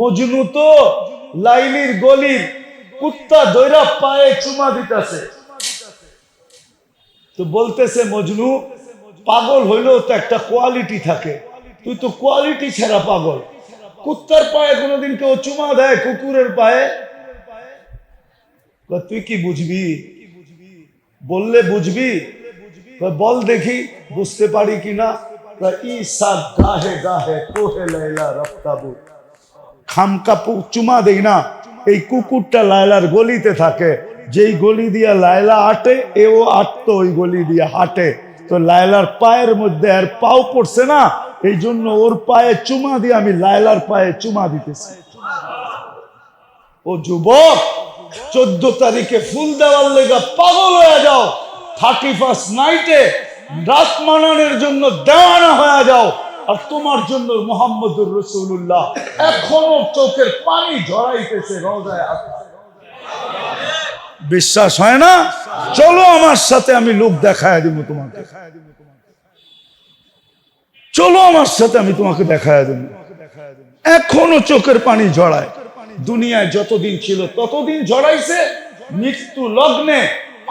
মজনু তো লাইলির গলির কুত্তা দৈরা পায়ে চুমা দিতেছে। তো বলতেছে, মজনু, পাগল হইলেও তো একটা কোয়ালিটি থাকে। তুই তো কোয়ালিটি ছাড়া পাগল। কুত্তার পায়ে কোনোদিন কেউ চুমা দেয়, কুকুরের পায়ে? তুই কি বুঝবি? বললে বুঝবি? বল দেখি, বুঝতে পারি কিনা? ই সাত গাহে গাহে কোহে লাইলা রফতাবু খামকা চুমা দেই না। এই কুকুরটা লায়লার গলিতে থাকে। যেই গলি দিয়া লায়লা আটে, এও আটতো ওই গলি দিয়া হাঁটে। তো লায়লার পায়ের মধ্যে আর পাও পড়ছে না। এই জন্য ওর পায়ে চুমা দিয়ে আমি লায়লার পায়ে চুমা দিতেছি। ও যুবক, চোদ্দ তারিখে ফুল দেওয়ার লেগা পাগল হয়ে যাও। থার্টি ফার্স্ট নাইটে রাত মানানোর জন্য দেওয়ানা হয়ে যাও। আর তোমার জন্য মোহাম্মদুর রসুল্লাহ এখনও চোখের পানি ঝরাইতেছে রোজায়। বিশ্বাস হয় না? চলো আমার সাথে আমি লোক দেখায় দিব তোমাকে। চলো আমার সাথে আমি তোমাকে দেখায় দেব। এখনও চোখের পানি ঝরায়। দুনিয়ায় যতদিন ছিল ততদিন ঝরাইছে, মৃত্যু লগ্নে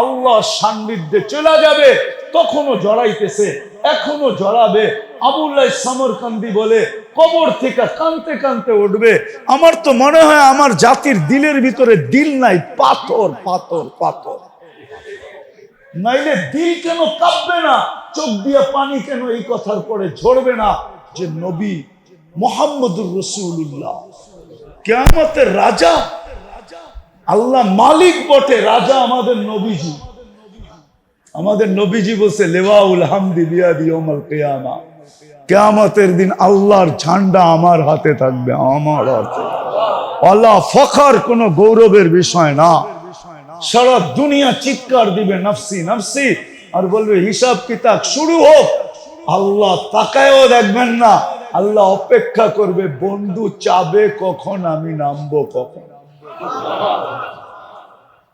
আল্লাহ সান্নিধ্যে চলে যাবে, তখনও জড়াইতেছে এখনও জড়াবে। আবুল্লাহ সমরকান্দি বলে, কবর থেকে কানতে কানতে উঠবে। আমার তো মনে হয় আমার জাতির দিলের ভিতরে দিল নাই, পাথর পাথর পাথর। নাইলে দিল কেন কাঁপবে না? চোখ দিয়ে পানি কেন এই কথার পরে ঝরবে না? যে নবী মোহাম্মদুর রসুল্লাহ কেয়ামতের রাজা আল্লাহ মালিক বটে, রাজা আমাদের নবীজি। আমাদের নবীজি বলছে লেওয়াউল হামদি বিয়াদি ওমাল কেয়ামা। কেয়ামতের দিন আল্লাহর ঝান্ডা আমার হাতে থাকবে, আমার হাতে। আল্লাহ ফখর কোনো গৌরবের বিষয় না। সারা দুনিয়া চিৎকার দিবে, নফসি নফসি। আর বলবে, হিসাব কিতাব শুরু হোক। আল্লাহ তাকায়ও দেখবেন না। আল্লাহ অপেক্ষা করবে, বন্ধু চাবে কখন, আমি নামবো কখন?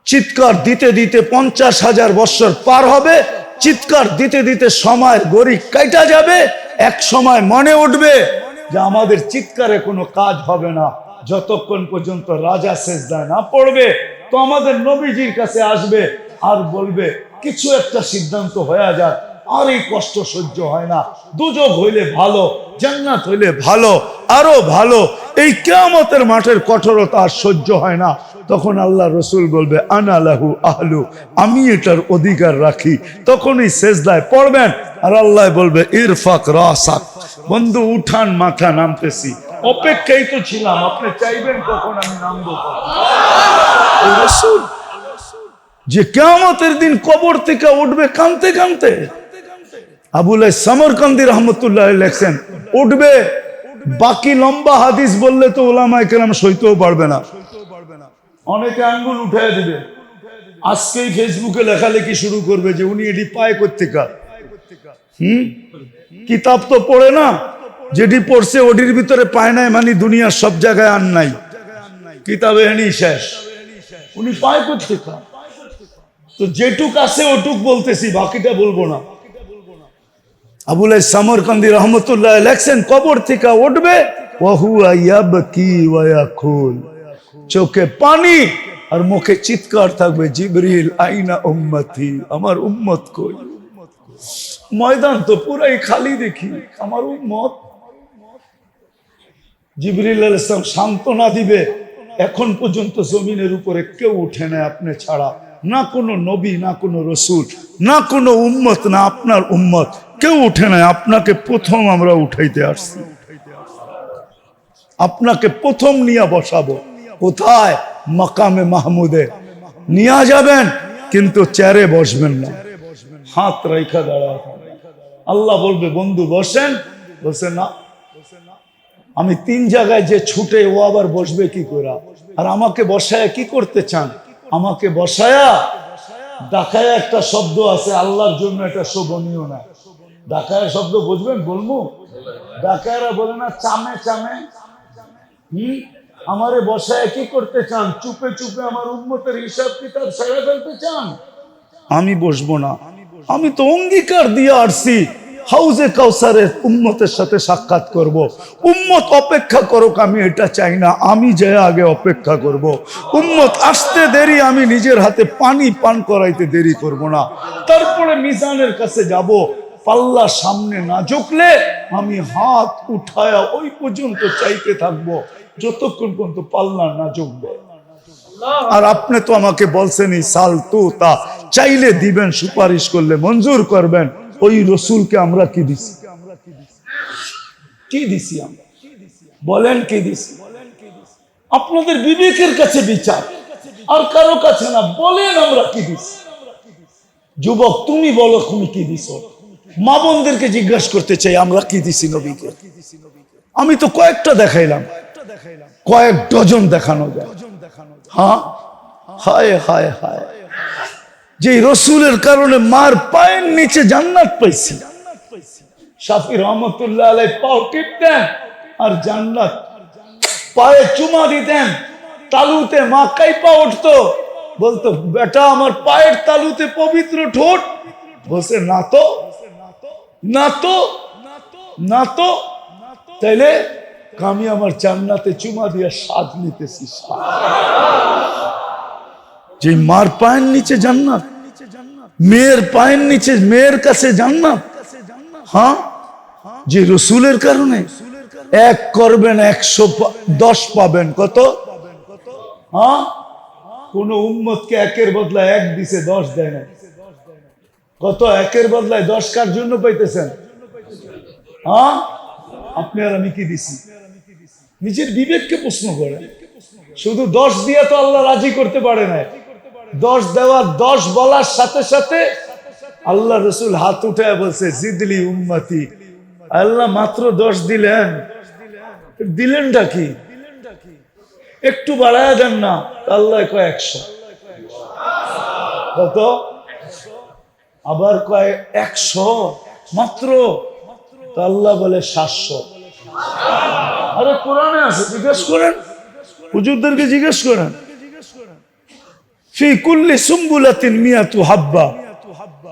চিৎকার দিতে দিতে পঞ্চাশ হাজার বছর পার হবে, চিৎকার দিতে দিতে সময়ের গড়ি কাইটা যাবে, এক সময় মনে উঠবে যে আমাদের চিৎকারে কোনো কাজ হবে না। যতক্ষণ পর্যন্ত রাজা সেজদায় না পড়বে, তো আমাদের নবীজির কাছে আসবে আর বলবে, কিছু একটা সিদ্ধান্ত হয়ে যায় আর এই কষ্ট সহ্য হয় না। দুযোগ হইলে ভালো, জান্নাত হইলে ভালো আরও ভালো। এই কেয়ামতের মাঠের কঠোরতা আর সহ্য হয় না। তখন আল্লাহ রসুল বলবে আনালাহু আহলু, আমি এটার অধিকার রাখি। তখনই শেষদায় পড়বেন আর আল্লাহ বলবে, ইরফাক রাসাক, বন্ধু, উঠান মাথা নামতেছি। অপেক্ষাই তো ছিলাম, আপনি চাইবেন কখন আমি নামবো রসুল, যে কেয়ামতের দিন কবর থেকে উঠবে কানতে কানতে, আবুল সমরকান্দি রহমতুল্লাহ লেখছেন, উঠবে বাকি লম্বা হাদিস বললে তো ওলামায় কেরাম সইতেও পারবে না। অনেকে আঙ্গুল উঠে দিবে। আজকেই ফেসবুকে লেখালেখি শুরু করবে যে উনি এটি পায় কোথেকা হুম? কিতাব তো পড়ে না। যেটি পড়ছে ওটির ভিতরে পায় নাই মানে দুনিয়ার সব জায়গায় আর নাই। কিতাবে হেনি শেষ। উনি পায় কোথেকা তো যেটুক আছে ওটুক বলতেছি, বাকিটা বলব না। আবুল সমরকান্দি রহমতুল্লাহ লেখছেন, কবর থেকে উঠবে চোখে পানি আর মুখে চিৎকার থাকবে, জিবরিল আইনা উম্মতি, আমার উম্মত কই? ময়দান তো পুরাই খালি দেখি, আমার উম্মত। জিবরিল আলাইহিস সালাম সান্ত্বনা দিবে, এখন পর্যন্ত জমিনের উপরে কেউ উঠে না আপনি ছাড়া। না কোনো নবী, না কোনো রসুল, না কোনো উম্মত, না আপনার উম্মত। কেউ উঠে নাই। আপনাকে প্রথম আমরা উঠাইতে আসছি। আপনাকে প্রথম নিয়ে বসাবো। কোথায়? মাকামে মাহমুদে। নিয়ে যাবেন, কিন্তু চেয়ারে বসবেন না। হাত রেখা দাঁড়া। আল্লাহ বলবে, বন্ধু, বসেন। বসে না। আমি তিন জায়গায় যে ছুটে ও আবার বসবে কি করে? আর আমাকে বসায় কি করতে চান? আমাকে বসায়া, ডাকায় একটা শব্দ আছে, আল্লাহর জন্য এটা শোভনীয় না। ডাকায় শব্দ বুঝবেন? বলব? ডাকায়রা বলে না, চামে চামে। হম? আমারে বসায় কি করতে চান? চুপে চুপে আমার উন্মতের হিসাব কিতাব সেরে ফেলতে চান? আমি বসবো না। আমি তো অঙ্গীকার দিয়ে আসছি। হাউজে কাউসারের উম্মতের সাথে সাক্ষাৎ করব। উম্মত অপেক্ষা করুক, আমি এটা চাই না, আমি যে আগে অপেক্ষা করব। উম্মত আসতে দেরি, আমি নিজের হাতে পানি পান করাইতে দেরি করব না তারপরে মিজানের কাছে যাব পাল্লা সামনে না ঝুঁকলে আমি হাত উঠায়া ওই পর্যন্ত চাইতে থাকব, যতক্ষণ পর্যন্ত পাল্লা না ঝুঁকবে আর আপনি তো আমাকে বলছেনই সাল তু তা, চাইলে দিবেন, সুপারিশ করলে মঞ্জুর করবেন ওই রসুলকে আমরা কি দিছি? কি দিছি আমরা? বলেন কি দিছি? আপনাদের বিবেকের কাছে বিচার। আর কারও কাছে না, বলেন আমরা কি দিছি? যুবক, তুমি বলো তুমি কি দিছ? মা বোনদেরকে জিজ্ঞাসা করতে চাই, আমরা কি দিছি নবীকে? আমি তো কয়েকটা দেখাইলাম। কয়েক ডজন দেখানো যায়। হ্যাঁ? হায় হায় হায়। যে রসুলের কারণে মার পায়ের নিচে জান্নাত পাইছে। শাফি রহমতুল্লাহ আলাই পাও টিপতেন আর জান্নাত। পায়ে চুমা দিতেন তালুতে মা কাইপা উঠতো। বলতো, বেটা, আমার পায়ের তালুতে পবিত্র ঠোঁট। বলছে, না তো। না তো? না তো। তাইলে আমি আমার জান্নাতে চুমা দিয়ে স্বাদ নিতেছি। যে মার পায়ের নিচে জান্নাত, মেয়ের পায়ের নিচে মেয়ের কাছে জান্নাত। হ্যাঁ? যে রসুলের কারণে এক করবেন, একশো দশ পাবেন, কত? হ্যাঁ? কোন উম্মতকে একের বদলায় এক দিছে, দশ দেয় না কত? একের বদলায় দশ কার জন্য পাইতেছেন? হ্যাঁ? আপনি আর আমি কি দিছি? নিজের বিবেককে প্রশ্ন করেন শুধু দশ দিয়ে তো আল্লাহ রাজি করতে পারে না দশ দেওয়ার দশ বলার সাথে সাথে আল্লাহ রসুল হাত উঠে বলছে, জিদলি উম্মতি। আল্লাহ মাত্র দশ দিলেন। দিলেনটা কি? একটু বাড়ায় দেন না আল্লাহ কয় একশো। কত? আবার কয় একশো, মাত্র। আল্লাহ বলে সাতশো। আরে কোরআনে আছে, জিজ্ঞেস করেন। হুজুরদেরকে জিজ্ঞেস করেন। ফি কুল্লি সুম্বুলাতিন মিয়াতু হাব্বা।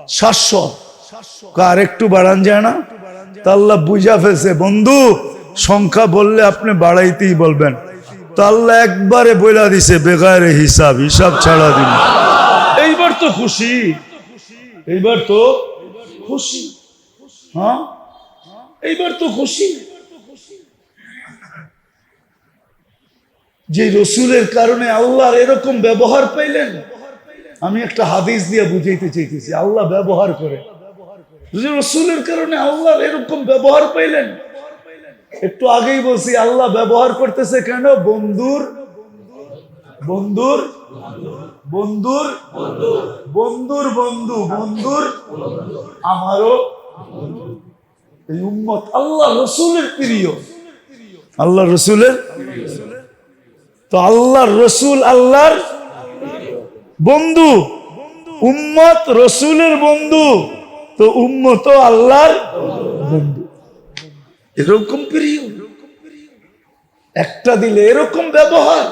সাতশো। কার একটু বাড়ান যায় না? তা আল্লাহ বুঝা ফেলছে, বন্ধু, সংখ্যা বললে আপনি বাড়াইতেই বলবেন। তা আল্লাহ একবারে বইলা দিছে বেগারে হিসাব হিসাব ছাড়া দিন। এইবার তো খুশি। এইবার তো খুশি। হ্যাঁ? এইবার তো খুশি। যে রসুলের কারণে আল্লাহর এরকম ব্যবহার পাইলেন, আমি একটা হাদিস দিয়ে বুঝাইতে চাইতেছি, আল্লাহ ব্যবহার করে। রসুলের কারণে আল্লাহর এরকম ব্যবহার পাইলেন, একটু আগেই বলছি, আল্লাহ ব্যবহার করতেছে কেন? বন্ধুর বন্ধুর বন্ধুর বন্ধুর বন্ধু, বন্ধুর, আমারও। এই উম্মত আল্লাহ রসুলের প্রিয়। আল্লাহ রসুলের তো আল্লাহর রসুল আল্লাহর বন্ধু। উম্মত রসুলের বন্ধু। তো উম্মত আল্লাহর বন্ধু। এরকম একটা দিলে এরকম ব্যবহার।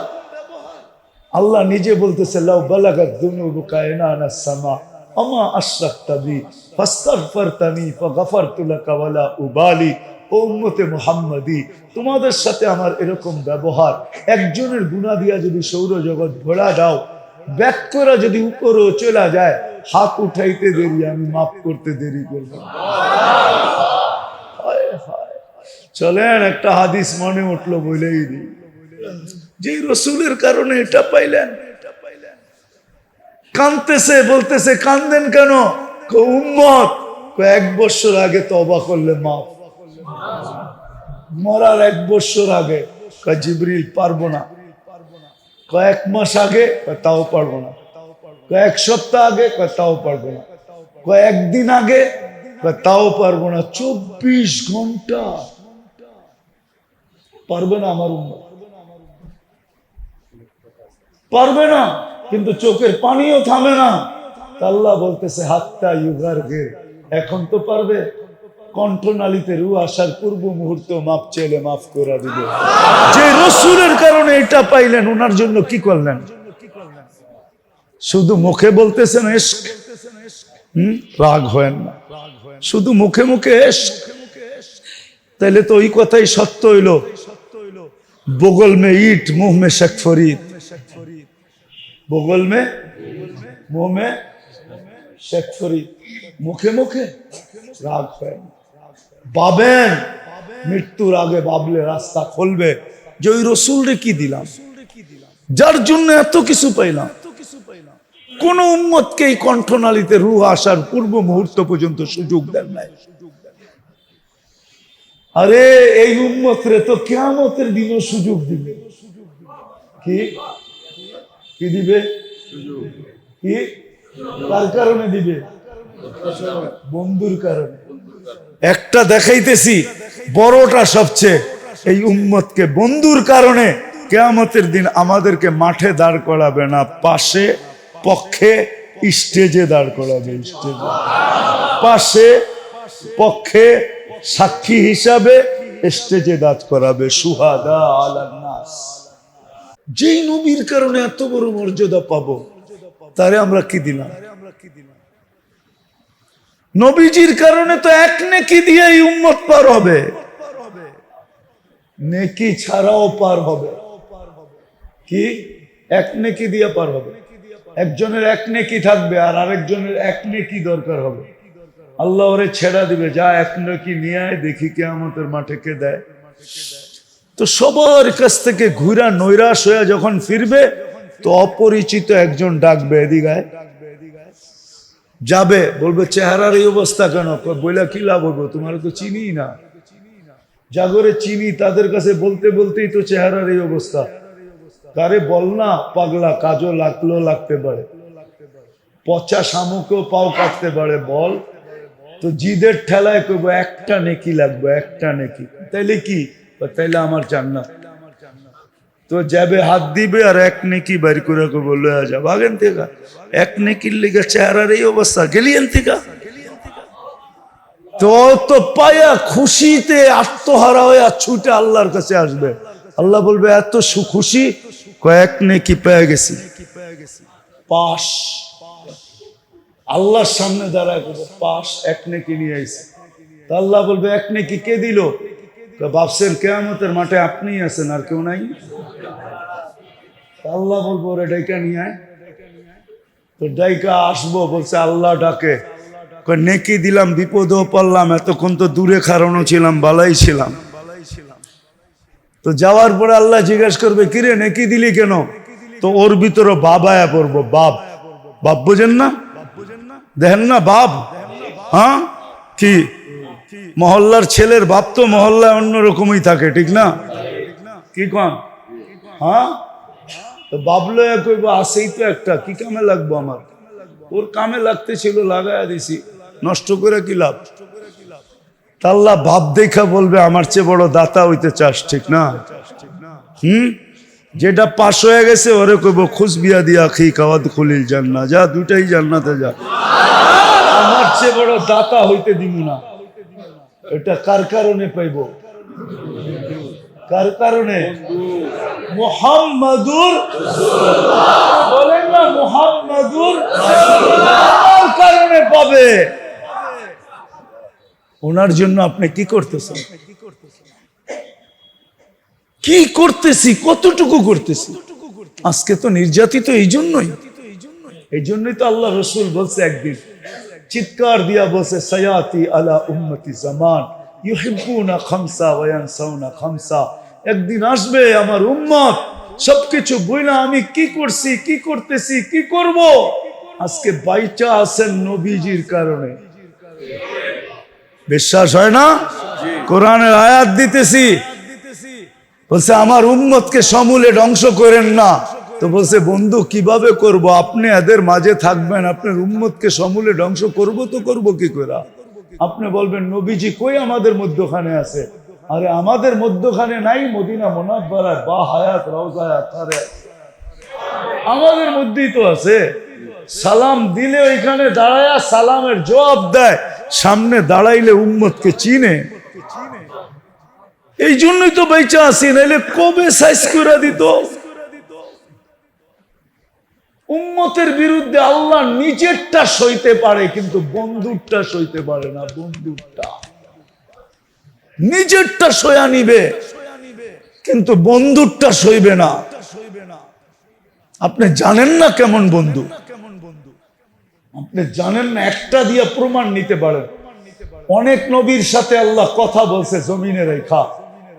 আল্লাহ নিজে বলতেছে, লাউ বালাগাত দুনুবুকা এনা সামা আমা আশরাকতা বি ফাস্তাগফারতানি ফাগফারতু লাকা উবালি। ও উম্মতে মুহাম্মাদি, তোমাদের সাথে আমার এরকম ব্যবহার, একজনের গুনাহ দিয়া যদি সৌরজগৎ ভরা দাও ব্যাক করা যদি উপরও চলে যায়, হাত উঠাইতে দেরি, আমি মাফ করতে দেরি করব। চলেন, একটা হাদিস মনে উঠল বলেই দিই। যে রসুলের কারণে এটা পাইলেন। কানতেছে বলতেছে কান্দেন কেন? উম্মত এক বছর আগে তবা করলে মাফ। মরার এক বছর আগে জিবরিল পারব না। কয়েক মাস আগে? তাও পারব না। কয়েক সপ্তাহ আগে? তাও পারব না। কয়েকদিন আগে? তাও পারব না। চব্বিশ ঘণ্টা পারবে না আমার উম্মত। পারবে না। কিন্তু চোখের পানিও থামে না। আল্লাহ বলতেছে হাতটা ইউগার গে এখন তো পারবে। কণ্ঠনালীতে রু আসার পূর্ব মুহূর্ত মাপ চাইলে মাফ করে দিবে। যে রসুলের কারণে এটা পাইলেন, ওনার জন্য কি করলেন? শুধু মুখে বলতেছেন হুম? রাগ হয় না। শুধু মুখে মুখে এস তাহলে তো ওই কথাই সত্য হইল। বগল মে ইট, মুহ মে শেখ ফরিদ। মে, মুহ মে, শেখ ফরিদ। মুখে মুখে রাগ হয়। না। পাবেন মৃত্যুর আগে বাবলে রাস্তা খুলবে। যে ওই রসুলরে কি দিলাম? যার জন্য এত কিছু পাইলাম। কোন উম্মতকে এই কণ্ঠনালীতে রুহ আসার পূর্ব মুহূর্ত পর্যন্ত সুযোগ দেন নাই। আরে, এই উম্মত রে তো কেমতের দিনও সুযোগ দিবে। কি? কি দিবে? কি? কার কারণে দিবে? বন্ধুর কারণে। একটা দেখাইতেছি, বড়টা সবচেয়ে এই উম্মতকে। বন্ধুর কারণে কেয়ামতের দিন আমাদেরকে মাঠে দাঁড় করাবে না, পাশে, পক্ষে, স্টেজে দাঁড় করাবে, স্টেজে। পাশে, পক্ষে, সাক্ষী হিসাবে স্টেজে দাঁড় করাবে, সুহাদা আলান্নাস। যেই নবীর কারণে এত বড় মর্যাদা পাবো, তারে আমরা কি দিলাম? নবীজির কারণে তো এক নেকি দিয়ে এই উম্মত পার হবে। নেকি ছাড়াও পার হবে। কি? এক নেকি দিয়ে পার হবে। একজনের এক নেকি থাকবে আর আরেকজনের এক নেকি দরকার হবে। আল্লাহ ওরে ছেড়া দিবে, যা এক নেকি নিয়ে দেখি কে আমাদের মাঠে কে দেয়। তো সবার কাছ থেকে ঘুরা নৈরাশ হয়ে যখন ফিরবে, তো অপরিচিত একজন ডাকবে এদিকায় যাবে, বলবে, চেহারার এই অবস্থা কেন? বইলা কি লাভ হব তোমার তো চিনি না। জাগরে চিনি, তাদের কাছে বলতে বলতেই তো চেহারার এই অবস্থা। কারে বল না, পাগলা, কাজও লাগল, লাগতে পারে। পচা শামুকও পাও কাটতে পারে, বল। তো জিদের ঠেলায় করব একটা নেকি লাগবে, একটা নেকি। তাইলে কি? তাইলে আমার জান্নাত। তো যাবে হাত দিবে আর এক নেকি বের করে লয়া যা ভাগেন থেকে। এক নেকির লিগে চেহারার এই অবস্থা। গেলিয়েন থেকে। তো তো পায়া খুশিতে আত্মহারা হয়ে ছুটে আল্লাহর কাছে আসবে। আল্লাহ বলবে, এত সু- খুশি কয়েক নেকি পেয়ে গেছি। পাশ। আল্লাহর সামনে দাঁড়ায় পাশ এক নেকি নিয়ে আইছে। তা আল্লাহ বলবে, এক নেকি কে দিল? বাপসের কেয়ামতের মাঠে আপনিই আছেন, আর কেউ নাই? আল্লাহ বলব, ওরে ডাইকা নিয়ে তো ডাইকা আসব, বলছে আল্লাহ ডাকে। নেকি দিলাম, বিপদও পারলাম এতক্ষণ তো দূরে খারানো ছিলাম, বালাই ছিলাম। তো যাওয়ার পরে আল্লাহ জিজ্ঞেস করবে, কিরে, নেকি দিলি কেন? তো ওর ভিতরে বাবায়া পড়ব, বাপ। বাপ বোঝেন না? দেখেন না, বাপ? হ্যাঁ? কি? মহল্লার ছেলের বাপ তো মহল্লায় অন্যরকমই থাকে, ঠিক না? কি কন? হ্যাঁ? তো বাবলো কইব, আসেই তো একটা, কি কামে লাগবো আমার? ওর কামে লাগতে ছিল লাগাইয়া দিছি। নষ্ট করে কি লাভ? তাল্লা ভাব দেখা বলবে, আমার চেয়ে বড় দাতা হইতে চাস, ঠিক না? হুম? যেটা পাশ হয়ে গেছে, ওরে কইব, খুশ বিয়া দিয়া খি, কাওয়াদ খুলিল জান্না যা দুটাই জান্নাতে যা। আমার চেয়ে বড় দাতা হইতে দিব না। এটা কার কারণে পাইব? কার কারণে? মোহাম্মদুর বলেন না, মোহাম্মদুর কার কারণে পাবে? ওনার জন্য আপনি কি করতেছেন? কি করতেছি? কতটুকু করতেছি? আজকে তো নির্যাতিত এই জন্যই। এই জন্যই তো আল্লাহ রসুল বলছে একদিন। চিৎকার দিয়া বলছে, সয়াতি আলা উম্মতি জামান, ইউহিব্বুনা খামসা ওয়ায়ানসাউনা খামসা। একদিন আসবে আমার উম্মত, সবকিছু বইলা আমি কি করছি, কি করতেছি, কি করব? আজকে বাইচা আছেন নবীজির কারণে। বিশ্বাস হয় না? কোরআনের আয়াত দিতেছি। বলছে, আমার উম্মতকে সমূলে ধ্বংস করেন না। তো বলছে, বন্ধু, কীভাবে করব? আপনি এদের মাঝে থাকবেন, আপনার উম্মতকে সমূলে ধ্বংস করব তো করব কি করে? আপনি বলবেন, নবীজি কই আমাদের মধ্যখানে আছে? আরে, আমাদের মধ্যখানে নাই, মদিনা মোনাব্বারায় বা হায়াত রওজায়াত আরে। আমাদের মধ্যেই তো আছে। সালাম দিলে ওইখানে দাঁড়ায়া সালামের জবাব দেয়, সামনে দাঁড়াইলে উম্মতকে চিনে। এই জন্যই তো বেঁচে আসি নাইলে কবে সাইজ করে দিত? উম্মতের বিরুদ্ধে আল্লাহ নিজেরটা সইতে পারে, কিন্তু বন্ধুরটা সইতে পারে না, বন্ধুরটা। নিজেরটা সয়া নিবে, কিন্তু বন্ধুরটা সইবে না। আপনি জানেন না কেমন বন্ধু? আপনি জানেন না, একটা দিয়ে প্রমাণ নিতে পারেন। অনেক নবীর সাথে আল্লাহ কথা বলছে, জমিনে রেখা।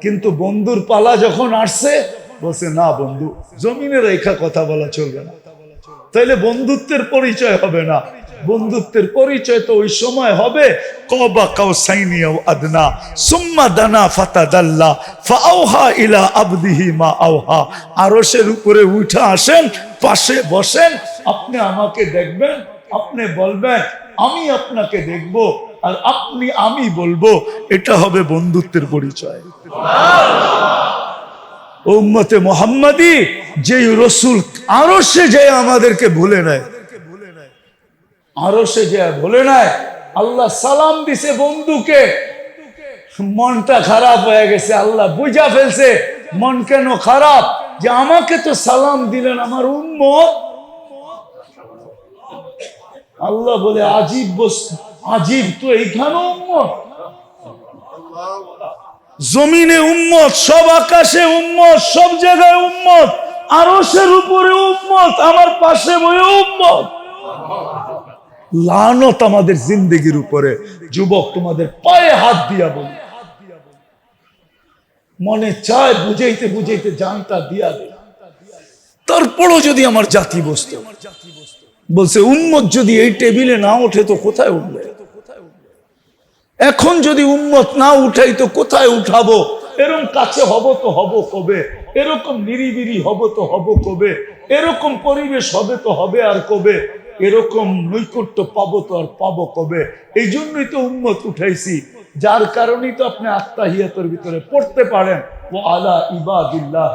কিন্তু বন্ধুর পালা যখন আসছে, বলছে, না বন্ধু, জমিনে রেখা কথা বলা চলবে না। তাইলে বন্ধুত্বের পরিচয় হবে না। বন্ধুত্বের পরিচয় তো ওই সময় হবে। দানা ফাআওহা ইলা মা আওহা। উপরে উঠা আসেন বসেন, আপনি আমাকে দেখবেন, আপনি বলবেন, আমি আপনাকে দেখব আর আপনি আমি বলব। এটা হবে বন্ধুত্বের পরিচয়। উম্মতে মোহাম্মদী, যেই রসুল আরও সে যে আমাদেরকে ভুলে নেয় আরও সে যে ভুলে নেয় আল্লাহ সালাম দিছে বন্ধুকে। মনটা খারাপ হয়ে গেছে, আল্লাহ বুঝা ফেলছে। মন কেন খারাপ? যে আমাকে তো সালাম দিলেন আমার উম্মত। আল্লাহ বলে, আজীব বস্তু, আজীব তো এইখানে উম্মত। জমিনে উম্মত, সব আকাশে উম্মত, সব জায়গায় উম্মত আরসের উপরে উম্মত, আমার পাশে বয়ে উম্মত। লানত আমাদের জিন্দগির উপরে, যুবক তোমাদের পায়ে হাত দিয়া বলি। মনে চায় বুঝাইতে বুঝাইতে জানটা দিয়া দে। তারপরও যদি আমার জাতি বসত, বলছে, উম্মত যদি এই টেবিলে না ওঠে তো কোথায় উঠবে? এখন যদি উম্মত না উঠাই তো কোথায় উঠাবো? এরকম কাছে হব তো হব কবে? এরকম নিরিবিরি হব তো হব কবে? এরকম পরিবেশ হবে তো হবে আর কবে? এরকম নৈকট্য পাবো তো আর পাবো কবে? এই জন্যই তো উম্মত উঠাইছি। যার কারণেই তো আপনি আত্মাহিয়াতের ভিতরে পড়তে পারেন। ও আলা ইবাদিল্লাহ